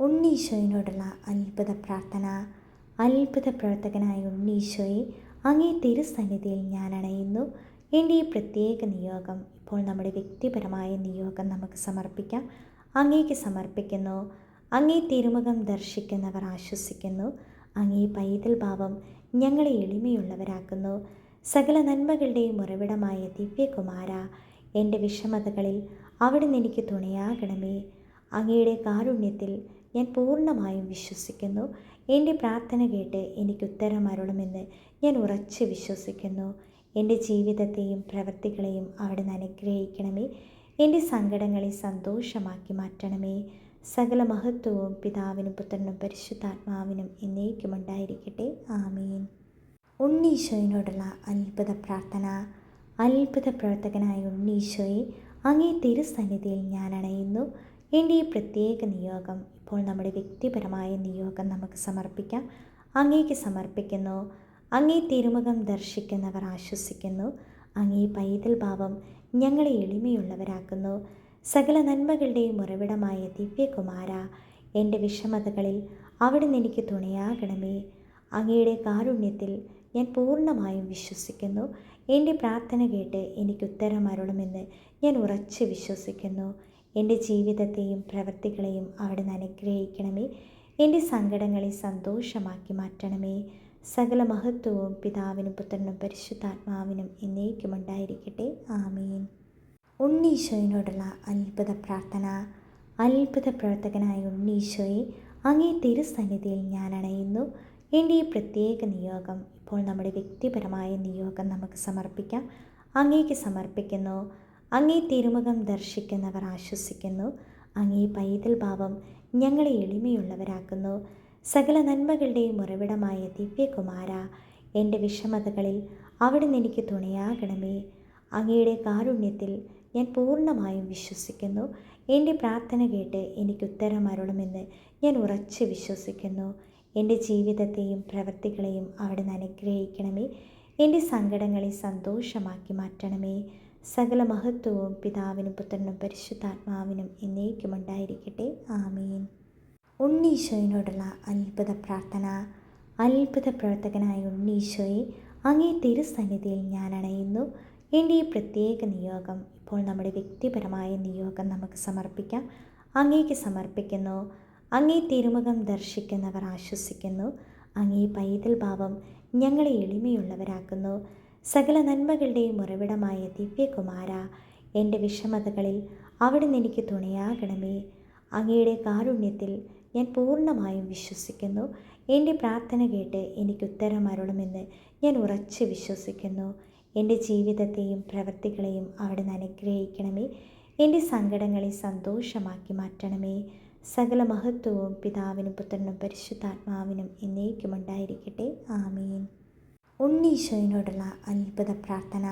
ഉണ്ണീശോയിനോടുള്ള അത്ഭുത പ്രാർത്ഥന. അത്ഭുത പ്രവർത്തകനായ ഉണ്ണീശോയെ അങ്ങേ തിരുസന്നിധിയിൽ ഞാൻ അണയുന്നു. എന്റെ ഈ പ്രത്യേക നിയോഗം ഇപ്പോൾ നമ്മുടെ വ്യക്തിപരമായ നിയോഗം നമുക്ക് സമർപ്പിക്കാം. അങ്ങേക്ക് സമർപ്പിക്കുന്നു. അങ്ങേ തിരുമുഖം ദർശിക്കുന്നവർ ആശ്വസിക്കുന്നു. അങ്ങേ പൈതൽ ഭാവം ഞങ്ങളെ എളിമയുള്ളവരാക്കുന്നു. സകല നന്മകളുടെയും ഉറവിടമായ ദിവ്യകുമാര എന്റെ വിഷമതകളിൽ അവിടുന്ന് എനിക്ക് തുണയാകണമേ. അങ്ങയുടെ കാരുണ്യത്തിൽ ഞാൻ പൂർണമായും വിശ്വസിക്കുന്നു. എന്റെ പ്രാർത്ഥന കേട്ട് എനിക്ക് ഉത്തരം അരുളുമെന്ന് ഞാൻ ഉറച്ച് വിശ്വസിക്കുന്നു. എന്റെ ജീവിതത്തെയും പ്രവൃത്തികളെയും അവിടുന്ന് അനുഗ്രഹിക്കണമേ. എന്റെ സങ്കടങ്ങളെ സന്തോഷമാക്കി മാറ്റണമേ. സകല മഹത്വവും പിതാവിനും പുത്രനും പരിശുദ്ധാത്മാവിനും എന്നേക്കും ഉണ്ടായിരിക്കട്ടെ. ആമീൻ. ഉണ്ണീശോയിനോടുള്ള അത്ഭുത പ്രാർത്ഥന. അത്ഭുത പ്രവർത്തകനായ ഉണ്ണീശോയെ അങ്ങേ തിരുസന്നിധിയിൽ ഞാൻ അണയുന്നു. എന്റെ ഈ പ്രത്യേക നിയോഗം ഇപ്പോൾ നമ്മുടെ വ്യക്തിപരമായ നിയോഗം നമുക്ക് സമർപ്പിക്കാം. അങ്ങേക്ക് സമർപ്പിക്കുന്നു. അങ്ങേ തിരുമുഖം ദർശിക്കുന്നവർ ആശ്വസിക്കുന്നു. അങ്ങേ പൈതൽ ഭാവം ഞങ്ങളെ എളിമയുള്ളവരാക്കുന്നു. സകല നന്മകളുടെയും ഉറവിടമായ ദിവ്യകുമാര എന്റെ വിഷമതകളിൽ അവിടുന്ന് എനിക്ക് തുണയാകണമേ. അങ്ങയുടെ കാരുണ്യത്തിൽ ഞാൻ പൂർണമായും വിശ്വസിക്കുന്നു. എന്റെ പ്രാർത്ഥന കേട്ട് എനിക്ക് ഉത്തരം അരുളുമെന്ന് ഞാൻ ഉറച്ച് വിശ്വസിക്കുന്നു. എന്റെ ജീവിതത്തെയും പ്രവൃത്തികളെയും അവിടുന്ന് അനുഗ്രഹിക്കണമേ. എന്റെ സങ്കടങ്ങളെ സന്തോഷമാക്കി മാറ്റണമേ. സകല മഹത്വവും പിതാവിനും പുത്രനും പരിശുദ്ധാത്മാവിനും എന്നേക്കും ഉണ്ടായിരിക്കട്ടെ. ആമീൻ. ഉണ്ണീശോയിനോടുള്ള അത്ഭുത പ്രാർത്ഥന. അത്ഭുത പ്രവർത്തകനായ ഉണ്ണീശോയെ അങ്ങേ തിരുസന്നിധിയിൽ ഞാൻ അണയുന്നു. എന്റെ ഈ പ്രത്യേക നിയോഗം ഇപ്പോൾ നമ്മുടെ വ്യക്തിപരമായ നിയോഗം നമുക്ക് സമർപ്പിക്കാം. അങ്ങേക്ക് സമർപ്പിക്കുന്നു. അങ്ങേ തിരുമുഖം ദർശിക്കുന്നവർ ആശ്വസിക്കുന്നു. അങ്ങേ പൈതൽ ഭാവം ഞങ്ങളെ എളിമയുള്ളവരാക്കുന്നു. സകല നന്മകളുടെയും ഉറവിടമായ ദിവ്യകുമാര എന്റെ വിഷമതകളിൽ അവിടുന്ന് എനിക്ക് തുണയാകണമേ. അങ്ങയുടെ കാരുണ്യത്തിൽ ഞാൻ പൂർണമായും വിശ്വസിക്കുന്നു. എന്റെ പ്രാർത്ഥന കേട്ട് എനിക്ക് ഉത്തരം അരുളുമെന്ന് ഞാൻ ഉറച്ച് വിശ്വസിക്കുന്നു. എന്റെ ജീവിതത്തെയും പ്രവൃത്തികളെയും അവിടുന്ന് അനുഗ്രഹിക്കണമേ. എന്റെ സങ്കടങ്ങളെ സന്തോഷമാക്കി മാറ്റണമേ. സകല മഹത്വവും പിതാവിനും പുത്രനും പരിശുദ്ധാത്മാവിനും എന്നേക്കും ഉണ്ടായിരിക്കട്ടെ ആമീൻ. ഉണ്ണീശോയിനോടുള്ള അത്ഭുത പ്രാർത്ഥന. അത്ഭുത പ്രവർത്തകനായ ഉണ്ണീശോയെ അങ്ങേ തിരുസന്നിധിയിൽ ഞാൻ അണയുന്നു. എന്റെ ഈ പ്രത്യേക നിയോഗം ഇപ്പോൾ നമ്മുടെ വ്യക്തിപരമായ നിയോഗം നമുക്ക് സമർപ്പിക്കാം. അങ്ങേക്ക് സമർപ്പിക്കുന്നു. അങ്ങേ തിരുമുഖം ദർശിക്കുന്നവർ ആശ്വസിക്കുന്നു. അങ്ങേ പൈതൽ ഭാവം ഞങ്ങളെ എളിമയുള്ളവരാക്കുന്നു. സകല നന്മകളുടെയും ഉറവിടമായ ദിവ്യകുമാര എന്റെ വിഷമതകളിൽ അവിടുന്ന് എനിക്ക് തുണയാകണമേ. അങ്ങയുടെ കാരുണ്യത്തിൽ ഞാൻ പൂർണമായും വിശ്വസിക്കുന്നു. എന്റെ പ്രാർത്ഥന കേട്ട് എനിക്ക് ഉത്തരം അരുളുമെന്ന് ഞാൻ ഉറച്ച് വിശ്വസിക്കുന്നു. എന്റെ ജീവിതത്തെയും പ്രവൃത്തികളെയും അവിടുന്ന് അനുഗ്രഹിക്കണമേ. എന്റെ സങ്കടങ്ങളെ സന്തോഷമാക്കി മാറ്റണമേ. സകല മഹത്വവും പിതാവിനും പുത്രനും പരിശുദ്ധാത്മാവിനും എന്നേക്കും ഉണ്ടായിരിക്കട്ടെ ആമീൻ. ഉണ്ണീശോയിനോടുള്ള അത്ഭുത പ്രാർത്ഥന.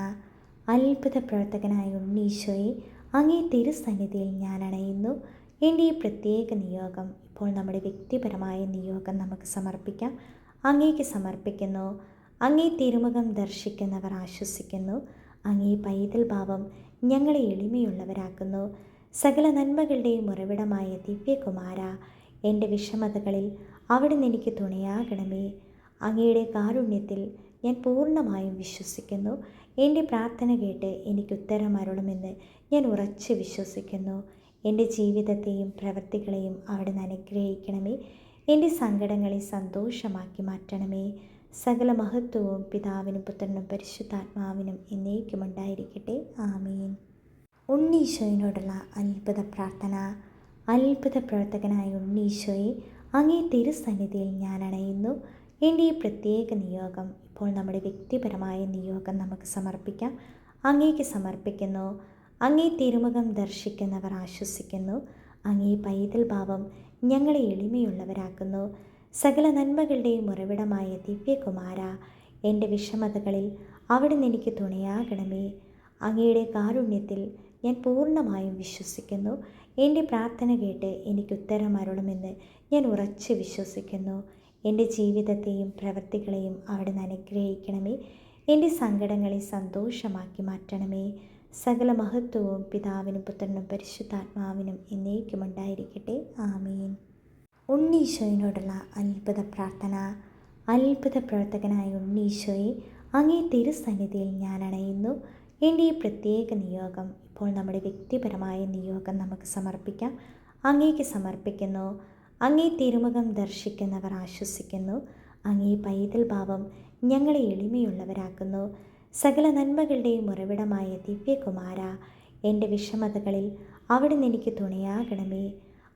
അത്ഭുത പ്രവർത്തകനായ ഉണ്ണീശോയെ അങ്ങേ തിരുസന്നിധിയിൽ ഞാൻ അണയുന്നു. എന്റെ ഈ പ്രത്യേക നിയോഗം ഇപ്പോൾ നമ്മുടെ വ്യക്തിപരമായ നിയോഗം നമുക്ക് സമർപ്പിക്കാം. അങ്ങേക്ക് സമർപ്പിക്കുന്നു. അങ്ങേ തിരുമുഖം ദർശിക്കുന്നവർ ആശ്വസിക്കുന്നു. അങ്ങേ പൈതൽ ഭാവം ഞങ്ങളെ എളിമയുള്ളവരാക്കുന്നു. സകല നന്മകളുടെയും ഉറവിടമായ ദിവ്യകുമാര എന്റെ വിഷമതകളിൽ അവിടുന്ന് എനിക്ക് തുണയാകണമേ. അങ്ങയുടെ കാരുണ്യത്തിൽ ഞാൻ പൂർണമായും വിശ്വസിക്കുന്നു. എന്റെ പ്രാർത്ഥന കേട്ട് എനിക്ക് ഉത്തരം അരുളുമെന്ന് ഞാൻ ഉറച്ച് വിശ്വസിക്കുന്നു. എന്റെ ജീവിതത്തെയും പ്രവൃത്തികളെയും അവിടുന്ന് അനുഗ്രഹിക്കണമേ. എന്റെ സങ്കടങ്ങളെ സന്തോഷമാക്കി മാറ്റണമേ. സകല മഹത്വവും പിതാവിനും പുത്രനും പരിശുദ്ധാത്മാവിനും എന്നേക്കും ഉണ്ടായിരിക്കട്ടെ. ആമീൻ. ഉണ്ണീശോയിനോടുള്ള അത്ഭുത പ്രാർത്ഥന. അത്ഭുത പ്രവർത്തകനായ ഉണ്ണീശോയെ അങ്ങേ തിരുസന്നിധിയിൽ ഞാൻ അണയുന്നു. എന്റെ ഈ പ്രത്യേക നിയോഗം ഇപ്പോൾ നമ്മുടെ വ്യക്തിപരമായ നിയോഗം നമുക്ക് സമർപ്പിക്കാം. അങ്ങേക്ക് സമർപ്പിക്കുന്നു. അങ്ങേ തിരുമുഖം ദർശിക്കുന്നവർ ആശ്വസിക്കുന്നു. അങ്ങേ പൈതൽ ഭാവം ഞങ്ങളെ എളിമയുള്ളവരാക്കുന്നു. സകല നന്മകളുടെയും ഉറവിടമായ ദിവ്യകുമാര എന്റെ വിഷമതകളിൽ അവിടുന്ന് എനിക്ക് തുണയാകണമേ. അങ്ങയുടെ കാരുണ്യത്തിൽ ഞാൻ പൂർണമായും വിശ്വസിക്കുന്നു. എന്റെ പ്രാർത്ഥന കേട്ട് എനിക്ക് ഉത്തരം അരുളുമെന്ന് ഞാൻ ഉറച്ച് വിശ്വസിക്കുന്നു. എന്റെ ജീവിതത്തെയും പ്രവൃത്തികളെയും അവിടുന്ന് അനുഗ്രഹിക്കണമേ. എന്റെ സങ്കടങ്ങളെ സന്തോഷമാക്കി മാറ്റണമേ. സകല മഹത്വവും പിതാവിനും പുത്രനും പരിശുദ്ധാത്മാവിനും എന്നേക്കും ഉണ്ടായിരിക്കട്ടെ. ആമീൻ. ഉണ്ണീശോയിനോടുള്ള അത്ഭുത പ്രാർത്ഥന. അത്ഭുത പ്രവർത്തകനായ ഉണ്ണീശോയെ അങ്ങേ തിരുസന്നിധിയിൽ ഞാൻ അണയുന്നു. എന്റെ ഈ പ്രത്യേക നിയോഗം ഇപ്പോൾ നമ്മുടെ വ്യക്തിപരമായ നിയോഗം നമുക്ക് സമർപ്പിക്കാം. അങ്ങേക്ക് സമർപ്പിക്കുന്നു. അങ്ങേ തിരുമുഖം ദർശിക്കുന്നവർ ആശ്വസിക്കുന്നു. അങ്ങേ പൈതൽ ഭാവം ഞങ്ങളെ എളിമയുള്ളവരാക്കുന്നു. സകല നന്മകളുടെയും ഉറവിടമായ ദിവ്യകുമാര എന്റെ വിഷമതകളിൽ അവിടുന്ന് എനിക്ക് തുണയാകണമേ.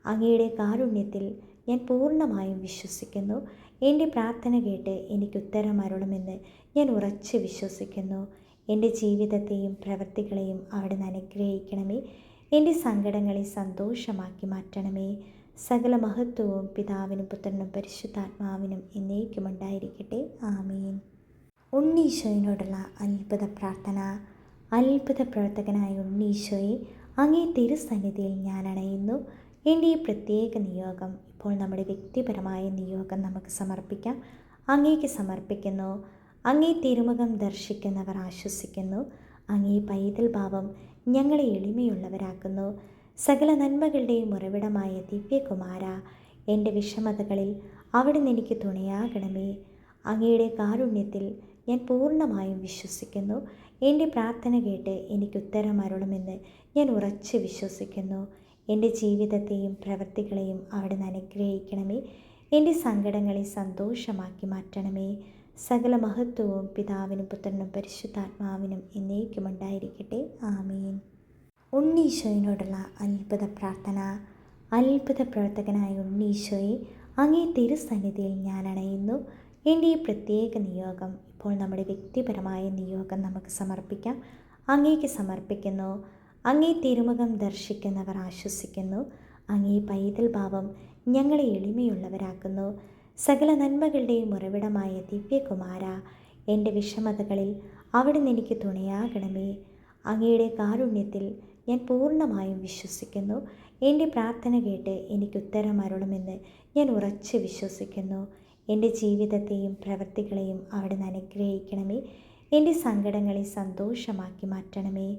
അങ്ങയുടെ കാരുണ്യത്തിൽ ഞാൻ പൂർണമായും വിശ്വസിക്കുന്നു. എന്റെ പ്രാർത്ഥന കേട്ട് എനിക്ക് ഉത്തരം അരുളുമെന്ന് ഞാൻ ഉറച്ച് വിശ്വസിക്കുന്നു. എന്റെ ജീവിതത്തെയും പ്രവൃത്തികളെയും അവിടുന്ന് അനുഗ്രഹിക്കണമേ. എന്റെ സങ്കടങ്ങളെ സന്തോഷമാക്കി മാറ്റണമേ. സകല മഹത്വവും പിതാവിനും പുത്രനും പരിശുദ്ധാത്മാവിനും എന്നേക്കും ഉണ്ടായിരിക്കട്ടെ ആമീൻ. ഉണ്ണീശോയിനോടുള്ള അത്ഭുത പ്രാർത്ഥന. അത്ഭുത പ്രവർത്തകനായ ഉണ്ണീശോയെ അങ്ങേ തിരുസന്നിധിയിൽ ഞാൻ അണയുന്നു. എന്റെ ഈ പ്രത്യേക നിയോഗം ഇപ്പോൾ നമ്മുടെ വ്യക്തിപരമായ നിയോഗം നമുക്ക് സമർപ്പിക്കാം. അങ്ങേക്ക് സമർപ്പിക്കുന്നു. അങ്ങേ തിരുമുഖം ദർശിക്കുന്നവർ ആശ്വസിക്കുന്നു. അങ്ങേ പൈതൽ ഭാവം ഞങ്ങളെ എളിമയുള്ളവരാക്കുന്നു. സകല നന്മകളുടെയും ഉറവിടമായ ദിവ്യകുമാര എന്റെ വിഷമതകളിൽ അവിടുന്ന് എനിക്ക് തുണയാകണമേ. അങ്ങയുടെ കാരുണ്യത്തിൽ ഞാൻ പൂർണമായും വിശ്വസിക്കുന്നു. എന്റെ പ്രാർത്ഥന കേട്ട് എനിക്ക് ഉത്തരം അരുളുമെന്ന് ഞാൻ ഉറച്ച് വിശ്വസിക്കുന്നു. എന്റെ ജീവിതത്തെയും പ്രവൃത്തികളെയും അവിടുന്ന് അനുഗ്രഹിക്കണമേ. എന്റെ സങ്കടങ്ങളെ സന്തോഷമാക്കി മാറ്റണമേ. സകല മഹത്വവും പിതാവിനും പുത്രനും പരിശുദ്ധാത്മാവിനും എന്നേക്കും ഉണ്ടായിരിക്കട്ടെ ആമീൻ. ഉണ്ണീശോയിനോടുള്ള അത്ഭുത പ്രാർത്ഥന. അത്ഭുത പ്രവർത്തകനായ ഉണ്ണീശോയെ അങ്ങേ തിരുസന്നിധിയിൽ ഞാൻ അണയുന്നു. എന്റെ ഈ പ്രത്യേക നിയോഗം ഇപ്പോൾ നമ്മുടെ വ്യക്തിപരമായ നിയോഗം നമുക്ക് സമർപ്പിക്കാം. അങ്ങേക്ക് സമർപ്പിക്കുന്നു. അങ്ങേ തിരുമുഖം ദർശിക്കുന്നവർ ആശ്വസിക്കുന്നു. അങ്ങേ പൈതൽ ഭാവം ഞങ്ങളെ എളിമയുള്ളവരാക്കുന്നു. സകല നന്മകളുടെയും ഉറവിടമായ ദിവ്യകുമാര എന്റെ വിഷമതകളിൽ അവിടുന്ന് എനിക്ക് തുണയാകണമേ. അങ്ങയുടെ കാരുണ്യത്തിൽ ഞാൻ പൂർണമായും വിശ്വസിക്കുന്നു. എന്റെ പ്രാർത്ഥന കേട്ട് എനിക്ക് ഉത്തരം അരുളുമെന്ന് ഞാൻ ഉറച്ച് വിശ്വസിക്കുന്നു. എന്റെ ജീവിതത്തെയും പ്രവൃത്തികളെയും അവിടുന്ന് അനുഗ്രഹിക്കണമേ. എന്റെ സങ്കടങ്ങളെ സന്തോഷമാക്കി മാറ്റണമേ.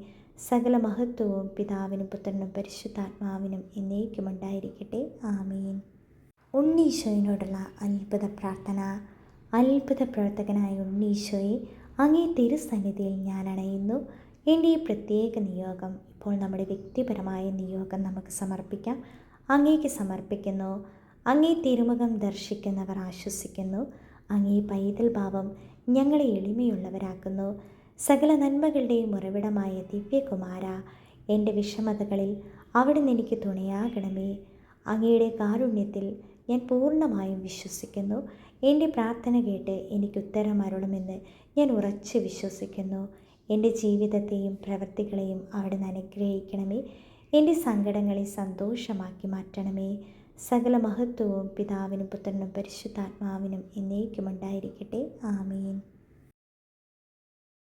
സകല മഹത്വവും പിതാവിനും പുത്രനും പരിശുദ്ധാത്മാവിനും എന്നേക്കും ഉണ്ടായിരിക്കട്ടെ. ആമീൻ. ഉണ്ണീശോയിനോടുള്ള അത്ഭുത പ്രാർത്ഥന. അത്ഭുത പ്രവർത്തകനായ ഉണ്ണീശോയെ അങ്ങേ തിരുസന്നിധിയിൽ ഞാൻ അണയുന്നു. എന്റെ ഈ പ്രത്യേക നിയോഗം ഇപ്പോൾ നമ്മുടെ വ്യക്തിപരമായ നിയോഗം നമുക്ക് സമർപ്പിക്കാം. അങ്ങേക്ക് സമർപ്പിക്കുന്നു. അങ്ങേ തിരുമുഖം ദർശിക്കുന്നവർ ആശ്വസിക്കുന്നു. അങ്ങേ പൈതൽ ഭാവം ഞങ്ങളെ എളിമയുള്ളവരാക്കുന്നു. സകല നന്മകളുടെയും ഉറവിടമായ ദിവ്യകുമാര എന്റെ വിഷമതകളിൽ അവിടുന്ന് എനിക്ക് തുണയാകണമേ. അങ്ങയുടെ കാരുണ്യത്തിൽ ഞാൻ പൂർണമായും വിശ്വസിക്കുന്നു. എന്റെ പ്രാർത്ഥന കേട്ട് എനിക്ക് ഉത്തരം അരുളുമെന്ന് ഞാൻ ഉറച്ച് വിശ്വസിക്കുന്നു. എന്റെ ജീവിതത്തെയും പ്രവൃത്തികളെയും അവിടുന്ന് അനുഗ്രഹിക്കണമേ. എന്റെ സങ്കടങ്ങളെ സന്തോഷമാക്കി മാറ്റണമേ. സകല മഹത്വവും പിതാവിനും പുത്രനും പരിശുദ്ധാത്മാവിനും എന്നേക്കും ഉണ്ടായിരിക്കട്ടെ ആമീൻ.